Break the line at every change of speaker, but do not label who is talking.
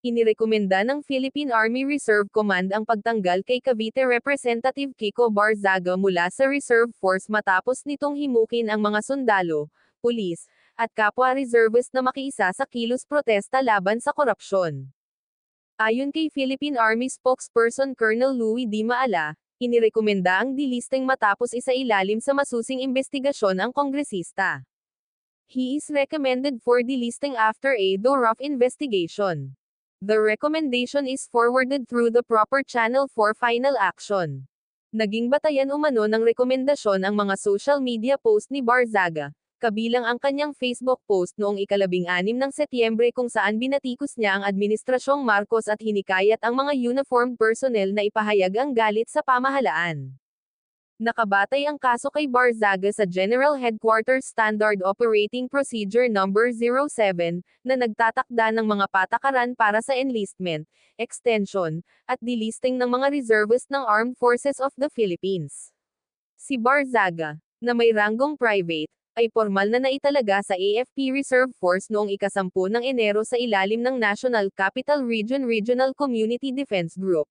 Inirekomenda ng Philippine Army Reserve Command ang pagtanggal kay Cavite Representative Kiko Barzaga mula sa Reserve Force matapos nitong himukin ang mga sundalo, pulis, at kapwa reservist na makiisa sa kilos protesta laban sa korupsyon. Ayon kay Philippine Army spokesperson Colonel Louis D. Maala, inirekomenda ang delisting matapos isa ilalim sa masusing investigasyon ang kongresista. He is recommended for delisting after a thorough investigation. The recommendation is forwarded through the proper channel for final action. Naging batayan umano ng rekomendasyon ang mga social media post ni Barzaga, kabilang ang kanyang Facebook post noong ikalabing anim ng Setyembre kung saan binatikos niya ang Administrasyong Marcos at hinikayat ang mga uniformed personnel na ipahayag ang galit sa pamahalaan. Nakabatay ang kaso kay Barzaga sa General Headquarters Standard Operating Procedure No. 07, na nagtatakda ng mga patakaran para sa enlistment, extension, at delisting ng mga reservist ng Armed Forces of the Philippines. Si Barzaga, na may ranggong private, ay formal na naitalaga sa AFP Reserve Force noong ikasampu ng Enero sa ilalim ng National Capital Region Regional Community Defense Group.